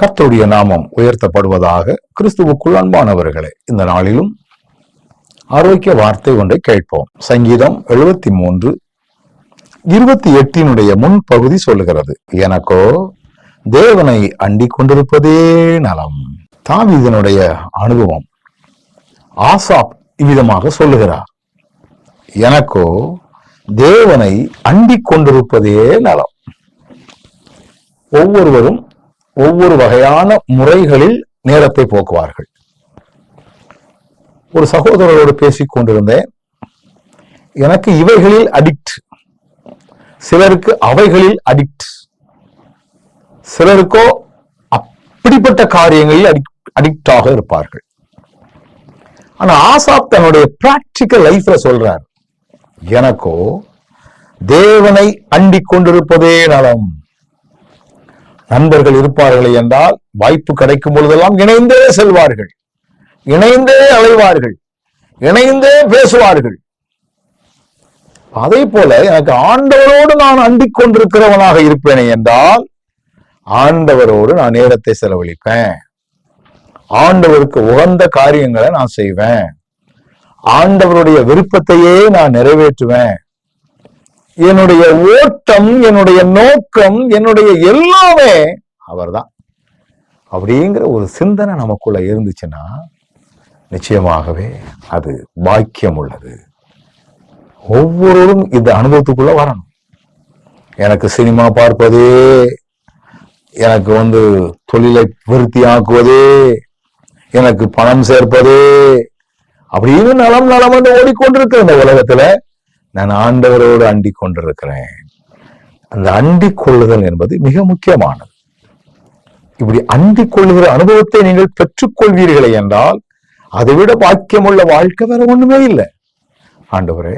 கர்த்தருடைய நாமம் உயர்த்தப்படுவதாக கிறிஸ்துவுக்குள் அன்பானவர்களே இந்த நாளிலும் ஆரோக்கிய வார்த்தை ஒன்றை கேட்போம். சங்கீதம் எழுபத்தி மூன்று இருபத்தி எட்டினுடைய முன்பகுதி சொல்லுகிறது. எனக்கோ தேவனை அண்டிக் கொண்டிருப்பதே நலம். தாவிதனுடைய அனுபவம் ஆசாப் இவ்விதமாக சொல்லுகிறார். எனக்கோ தேவனை அண்டிக் கொண்டிருப்பதே நலம். ஒவ்வொருவரும் ஒவ்வொரு வகையான முறைகளில் நேரத்தை போக்குவார்கள். ஒரு சகோதரரோடு பேசிக் கொண்டிருந்தேன். எனக்கு இவைகளில் அடிக்ட் சிலருக்கு அவைகளில் அடிக்ட் சிலருக்கோ அப்படிப்பட்ட காரியங்களில் அடிக்டாக இருப்பார்கள். ஆனா ஆசாப் தன்னுடைய பிராக்டிக்கல் லைஃப்ல சொல்றார் எனக்கோ தேவனை அண்டிக் கொண்டிருப்பதே நலம். நண்பர்கள் இருப்பார்கள் என்றால் வாய்ப்பு கிடைக்கும் பொழுதெல்லாம் இணைந்தே செல்வார்கள். இணைந்தே அலைவார்கள். இணைந்தே பேசுவார்கள். அதே போல எனக்கு ஆண்டவரோடு நான் அண்டிக் கொண்டிருக்கிறவனாக இருப்பேனே என்றால் ஆண்டவரோடு நான் நேரத்தை செலவழிப்பேன். ஆண்டவருக்கு உகந்த காரியங்களை நான் செய்வேன். ஆண்டவருடைய விருப்பத்தையே நான் நிறைவேற்றுவேன். என்னுடைய ஓட்டம் என்னுடைய நோக்கம் என்னுடைய எல்லாமே அவர்தான். அப்படிங்கிற ஒரு சிந்தனை நமக்குள்ள இருந்துச்சுன்னா நிச்சயமாகவே அது பாக்கியம் உள்ளது. ஒவ்வொருவரும் இந்த அனுபவத்துக்குள்ள வரணும். எனக்கு சினிமா பார்ப்பதே எனக்கு வந்து தொழிலை விருத்தி ஆக்குவதே எனக்கு பணம் சேர்ப்பதே அப்படின்னு நலம் நலம் என்று ஓடிக்கொண்டிருக்கிற இந்த உலகத்துல நான் ஆண்டவரோடு அண்டிக் கொண்டிருக்கிறேன். அந்த அண்டிக் கொள்ளுதல் என்பது மிக முக்கியமானது. இப்படி அண்டிக் கொள்ளுகிற அனுபவத்தை நீங்கள் பெற்றுக்கொள்வீர்களே என்றால் அதை விட பாக்கியமுள்ள வாழ்க்கை வேற ஒண்ணுமே இல்லை. ஆண்டவரே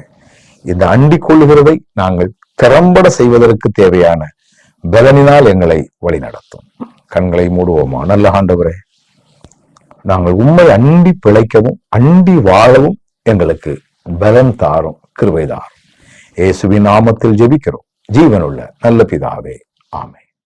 இந்த அண்டிக் கொள்ளுகிறதை நாங்கள் திறம்பட செய்வதற்கு தேவையான பலனினால் எங்களை வழிநடத்தும். கண்களை மூடுவோமா? நல்ல ஆண்டவரே நாங்கள் உண்மை அண்டி பிழைக்கவும் அண்டி வாழவும் எங்களுக்கு பலன் தாரும் கிருபைதார் இயேசுவின் நாமத்தில் ஜெபிக்கிறோம். ஜீவனுள்ள நல்ல பிதாவே. ஆமை